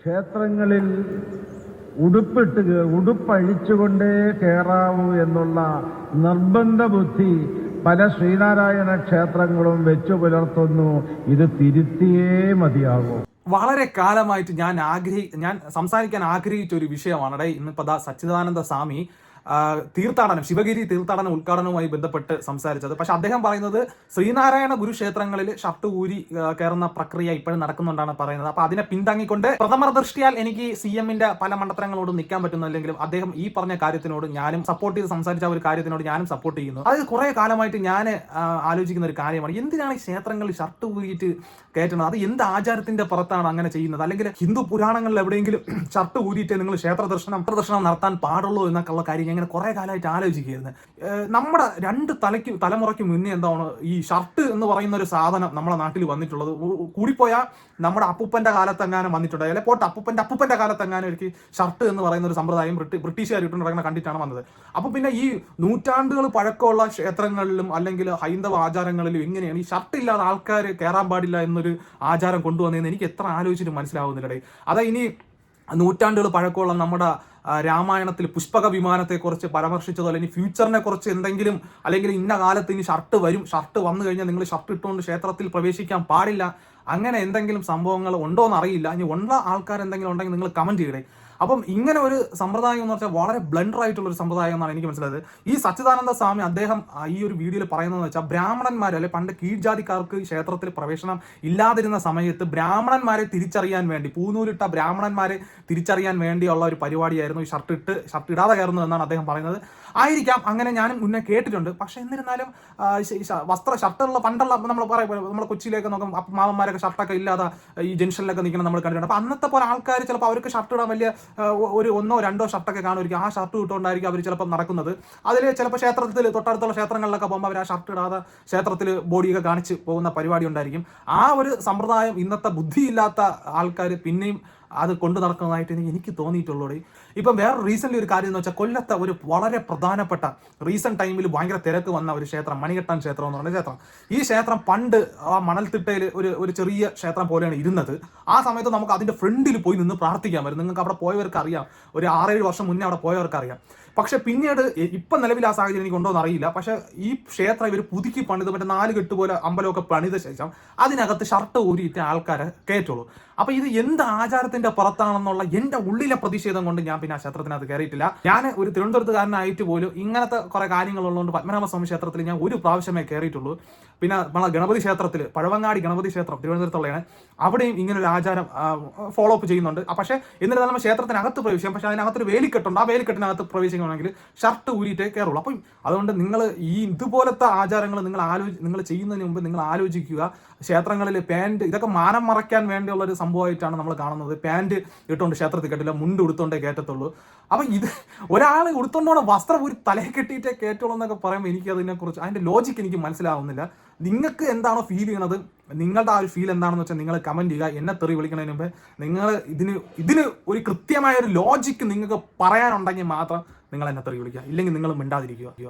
ക്ഷേത്രങ്ങളിൽ ഉടുപ്പിട്ട് ഉടുപ്പഴിച്ചുകൊണ്ടേ കയറാവൂ എന്നുള്ള നിർബന്ധ ബുദ്ധി പല ശ്രീനാരായണ ക്ഷേത്രങ്ങളും വെച്ചു പുലർത്തുന്നു. ഇത് തിരുത്തിയേ മതിയാകൂ. വളരെ കാലമായിട്ട് ഞാൻ ആഗ്രഹി ഞാൻ സംസാരിക്കാൻ ആഗ്രഹിച്ച ഒരു വിഷയമാണ് ഇന്നിപ്പോ സച്ചിദാനന്ദ സ്വാമി തീർത്ഥാടനം ശിവഗിരി തീർത്ഥാടന ഉദ്ഘാടനവുമായി ബന്ധപ്പെട്ട് സംസാരിച്ചത്. പക്ഷെ അദ്ദേഹം പറയുന്നത് ശ്രീനാരായണ ഗുരുക്ഷേത്രങ്ങളിൽ ഷർട്ട് ഊരി കയറുന്ന പ്രക്രിയ ഇപ്പോഴും നടക്കുന്നുണ്ടാണ് പറയുന്നത്. അപ്പൊ അതിനെ പിന്താങ്ങിക്കൊണ്ട് പ്രഥമ ദൃഷ്ടിയാൽ എനിക്ക് സി എമ്മിന്റെ പല മണ്ഡലങ്ങളോടും നിൽക്കാൻ പറ്റുന്നില്ലെങ്കിലും അദ്ദേഹം ഈ പറഞ്ഞ കാര്യത്തിനോട് ഞാനും സപ്പോർട്ട് ചെയ്ത് സംസാരിച്ച ഒരു കാര്യത്തിനോട് ഞാനും സപ്പോർട്ട് ചെയ്യുന്നു. അത് കുറെ കാലമായിട്ട് ഞാൻ ആലോചിക്കുന്ന ഒരു കാര്യമാണ്. എന്തിനാണ് ഈ ക്ഷേത്രങ്ങളിൽ ഷർട്ട് ഊരിയിട്ട് കയറ്റുന്നത്? അത് എന്ത് ആചാരത്തിന്റെ പുറത്താണ് അങ്ങനെ ചെയ്യുന്നത്? അല്ലെങ്കിൽ ഹിന്ദു പുരാണങ്ങളിൽ എവിടെയെങ്കിലും ഷർട്ട് ഊരിയിട്ട് നിങ്ങൾ ക്ഷേത്ര ദർശനം ദർശനം നടത്താൻ പാടുള്ളൂ എന്നൊക്കെയുള്ള കാര്യം ഇങ്ങനെ കുറെ കാലമായിട്ട് ആലോചിക്കുകയായിരുന്നു. നമ്മുടെ രണ്ട് തലയ്ക്ക് തലമുറയ്ക്ക് മുന്നേ എന്താണ് ഈ ഷർട്ട് എന്ന് പറയുന്ന ഒരു സാധനം നമ്മുടെ നാട്ടിൽ വന്നിട്ടുള്ളത്? കൂടിപ്പോയാൽ നമ്മുടെ അപ്പൂപ്പന്റെ കാലത്തെങ്ങാനും വന്നിട്ടുണ്ട്? അല്ലെ പോട്ട് അപ്പൂപ്പന്റെ അപ്പൂപ്പന്റെ കാലത്തെങ്ങാനും എനിക്ക് ഷർട്ട് എന്ന് പറയുന്ന ഒരു സമ്പ്രദായം ബ്രിട്ടി ബ്രിട്ടീഷുകാർ ഇട്ടുണ്ടാക്കുന്ന കണ്ടിട്ടാണ് വന്നത്. അപ്പോൾ പിന്നെ ഈ നൂറ്റാണ്ടുകൾ പഴക്കമുള്ള ക്ഷേത്രങ്ങളിലും അല്ലെങ്കിൽ ഹൈന്ദവ ആചാരങ്ങളിലും ഇങ്ങനെയാണ് ഈ ഷർട്ട് ഇല്ലാതെ ആൾക്കാർ കയറാൻ പാടില്ല എന്നൊരു ആചാരം കൊണ്ടുവന്നതെന്ന് എനിക്ക് എത്ര ആലോചിച്ചിട്ട് മനസ്സിലാവുന്നില്ലടേ. അതാ ഇനി നൂറ്റാണ്ടുകൾ പഴക്കമുള്ള നമ്മുടെ രാമായണത്തിൽ പുഷ്പക വിമാനത്തെക്കുറിച്ച് പരാമർശിച്ചതോ അല്ലെങ്കിൽ ഫ്യൂച്ചറിനെ കുറിച്ച് എന്തെങ്കിലും അല്ലെങ്കിൽ ഇന്ന കാലത്ത് ഇനി ഷർട്ട് വരും ഷർട്ട് വന്നു കഴിഞ്ഞാൽ നിങ്ങൾ ഷർട്ട് ഇട്ടുകൊണ്ട് ക്ഷേത്രത്തിൽ പ്രവേശിക്കാൻ പാടില്ല. അങ്ങനെ എന്തെങ്കിലും സംഭവങ്ങൾ ഉണ്ടോ എന്ന് അറിയില്ല. ഇനി ഉള്ള ആൾക്കാർ എന്തെങ്കിലും ഉണ്ടെങ്കിൽ നിങ്ങൾ കമന്റ് ചെയ്യണേ. അപ്പം ഇങ്ങനെ ഒരു സമ്പ്രദായം എന്ന് പറഞ്ഞാൽ വളരെ ബ്ലണ്ടർ ആയിട്ടുള്ള ഒരു സമ്പ്രദായം എന്നാണ് എനിക്ക് മനസ്സിലായത്. ഈ സച്ചിദാനന്ദ സ്വാമി അദ്ദേഹം ഈ ഒരു വീഡിയോയിൽ പറയുന്നതെന്ന് വെച്ചാൽ ബ്രാഹ്മണന്മാർ അല്ലെ പണ്ട് കീഴ്ജാതിക്കാർക്ക് ക്ഷേത്രത്തിൽ പ്രവേശനം ഇല്ലാതിരുന്ന സമയത്ത് ബ്രാഹ്മണന്മാരെ തിരിച്ചറിയാൻ വേണ്ടി പൂനൂലിട്ട ബ്രാഹ്മണന്മാരെ തിരിച്ചറിയാൻ വേണ്ടിയുള്ള ഒരു പരിപാടിയായിരുന്നു ഈ ഷർട്ട് ഇട്ട് ഷർട്ട് ഇടാതെ കയറുന്നത് എന്നാണ് അദ്ദേഹം പറയുന്നത്. ആയിരിക്കാം അങ്ങനെ ഞാനും മുന്നേ കേട്ടിട്ടുണ്ട്. പക്ഷെ എന്നിരുന്നാലും വസ്ത്ര ഷർട്ടുള്ള പണ്ടുള്ള നമ്മൾ പറയാം നമ്മൾ കൊച്ചിയിലേക്ക് നോക്കും മാമന്മാരൊക്കെ ഷർട്ടൊക്കെ ഇല്ലാതെ ഈ ജംഗ്ഷനിലൊക്കെ നിൽക്കണം നമ്മൾ കണ്ടിട്ടുണ്ട്. അപ്പൊ അന്നത്തെ പോലെ ആൾക്കാർ ചിലപ്പോൾ അവർക്ക് ഷർട്ട് ഇടാൻ വലിയ ഒരു ഒന്നോ രണ്ടോ ഷർട്ടൊക്കെ കാണുമായിരിക്കും. ആ ഷർട്ട് ഇട്ടുകൊണ്ടായിരിക്കും അവർ ചിലപ്പോൾ നടക്കുന്നത്. അതിൽ ചിലപ്പോൾ ക്ഷേത്രത്തിൽ തൊട്ടടുത്തുള്ള ക്ഷേത്രങ്ങളിലൊക്കെ പോകുമ്പോൾ അവർ ആ ഷർട്ട് ഇടാതെ ക്ഷേത്രത്തിൽ ബോഡിയൊക്കെ കാണിച്ച് പോകുന്ന പരിപാടി ഉണ്ടായിരിക്കും. ആ ഒരു സമ്പ്രദായം ഇന്നത്തെ ബുദ്ധിയില്ലാത്ത ആൾക്കാർ പിന്നെയും അത് കൊണ്ടു നടക്കുന്നതായിട്ട് എനിക്ക് തോന്നിയിട്ടുള്ളൂ ഇപ്പം വേറെ റീസെന്റ് ഒരു കാര്യം എന്ന് വെച്ചാൽ കൊല്ലത്തെ ഒരു വളരെ പ്രധാനപ്പെട്ട റീസെന്റ് ടൈമിൽ ഭയങ്കര തിരക്ക് വന്ന ഒരു ക്ഷേത്രം മണികെട്ടാൻ ക്ഷേത്രം എന്ന് പറയുന്ന ക്ഷേത്രം. ഈ ക്ഷേത്രം പണ്ട് ആ മണൽത്തിട്ടയിൽ ഒരു ഒരു ചെറിയ ക്ഷേത്രം പോലെയാണ് ഇരുന്നത്. ആ സമയത്ത് നമുക്ക് അതിന്റെ ഫ്രണ്ടിൽ പോയി നിന്ന് പ്രാർത്ഥിക്കാൻ വരും നിങ്ങൾക്ക് അവിടെ പോയവർക്ക് അറിയാം ഒരു ആറേഴ് വർഷം മുന്നേ അവിടെ പോയവർക്ക് അറിയാം പക്ഷെ പിന്നീട് ഇപ്പം നിലവിൽ ആ സാഹചര്യം എനിക്ക് ഉണ്ടോ അറിയില്ല. പക്ഷെ ഈ ക്ഷേത്രം ഇവർ പുതുക്കി പണിത് മറ്റേ നാല് കെട്ട് പോലെ അമ്പലമൊക്കെ പണിത ശേഷം അതിനകത്ത് ഷർട്ട് ഊരിയിട്ട് ആൾക്കാരെ കയറ്റുള്ളൂ. അപ്പൊ ഇത് എന്ത് ആചാരത്തിന്റെ പുറത്താണെന്നുള്ള എന്റെ ഉള്ളിലെ പ്രതിഷേധം കൊണ്ട് ഞാൻ പിന്നെ ആ ക്ഷേത്രത്തിനകത്ത് കയറിയിട്ടില്ല. ഞാൻ ഒരു തിരുവനന്തപുരത്തുകാരനായിട്ട് പോലും ഇങ്ങനത്തെ കുറെ കാര്യങ്ങളുള്ളതുകൊണ്ട് പത്മനാഭസ്വാമി ക്ഷേത്രത്തിൽ ഞാൻ ഒരു പ്രാവശ്യമേ കയറിയിട്ടുള്ളൂ. പിന്നെ നമ്മളെ ഗണപതി ക്ഷേത്രത്തിൽ പഴവങ്ങാടി ഗണപതി ക്ഷേത്രം തിരുവനന്തപുരത്തുള്ളതാണ് അവിടെയും ഇങ്ങനെ ഒരു ആചാരം ഫോളോ അപ്പ് ചെയ്യുന്നുണ്ട്. പക്ഷെ എന്നിരുന്നാലും നമ്മൾ ക്ഷേത്രത്തിനകത്ത് പ്രവേശിക്കാം. പക്ഷേ അതിനകത്തൊരു വേലിക്കെട്ടുണ്ട്. ആ വേലിക്കെട്ടിനകത്ത് പ്രവേശിക്കണമെങ്കിൽ ഷർട്ട് ഊരിയിട്ടേ കയറുള്ളൂ. അപ്പം അതുകൊണ്ട് നിങ്ങൾ ഈ ഇതുപോലത്തെ ആചാരങ്ങൾ നിങ്ങൾ ആലോചി നിങ്ങൾ ചെയ്യുന്നതിന് മുമ്പ് നിങ്ങൾ ആലോചിക്കുക. ക്ഷേത്രങ്ങളിൽ പാന്റ് ഇതൊക്കെ മാനം മറയ്ക്കാൻ വേണ്ടിയുള്ള ഒരു സംഭവമായിട്ടാണ് നമ്മൾ കാണുന്നത്. പാന്റ് ഇട്ടുകൊണ്ട് ക്ഷേത്രത്തിൽ കെട്ടില്ല മുണ്ട് ഉടുത്തോണ്ടേ കയറ്റത്തുള്ളൂ. അപ്പം ഇത് ഒരാൾ ഉടുത്തോണ്ടോടെ വസ്ത്രം ഒരു തലയിൽ കെട്ടിയിട്ടേ കയറ്റുള്ളൂ എന്നൊക്കെ പറയുമ്പോൾ എനിക്ക് അതിനെക്കുറിച്ച് അതിന്റെ ലോജിക്ക് എനിക്ക് മനസ്സിലാവുന്നില്ല. നിങ്ങൾക്ക് എന്താണോ ഫീൽ ചെയ്യണത്? നിങ്ങളുടെ ആ ഒരു ഫീൽ എന്താണെന്ന് വെച്ചാൽ നിങ്ങൾ കമന്റ് ചെയ്യുക. എന്നെ തെറി വിളിക്കുന്നതിന് മുമ്പ് നിങ്ങൾ ഇതിന് ഇതിന് ഒരു കൃത്യമായ ഒരു ലോജിക്ക് നിങ്ങൾക്ക് പറയാനുണ്ടെങ്കിൽ മാത്രം നിങ്ങൾ എന്നെ തെറി വിളിക്കുക. ഇല്ലെങ്കിൽ നിങ്ങൾ മിണ്ടാതിരിക്കുക.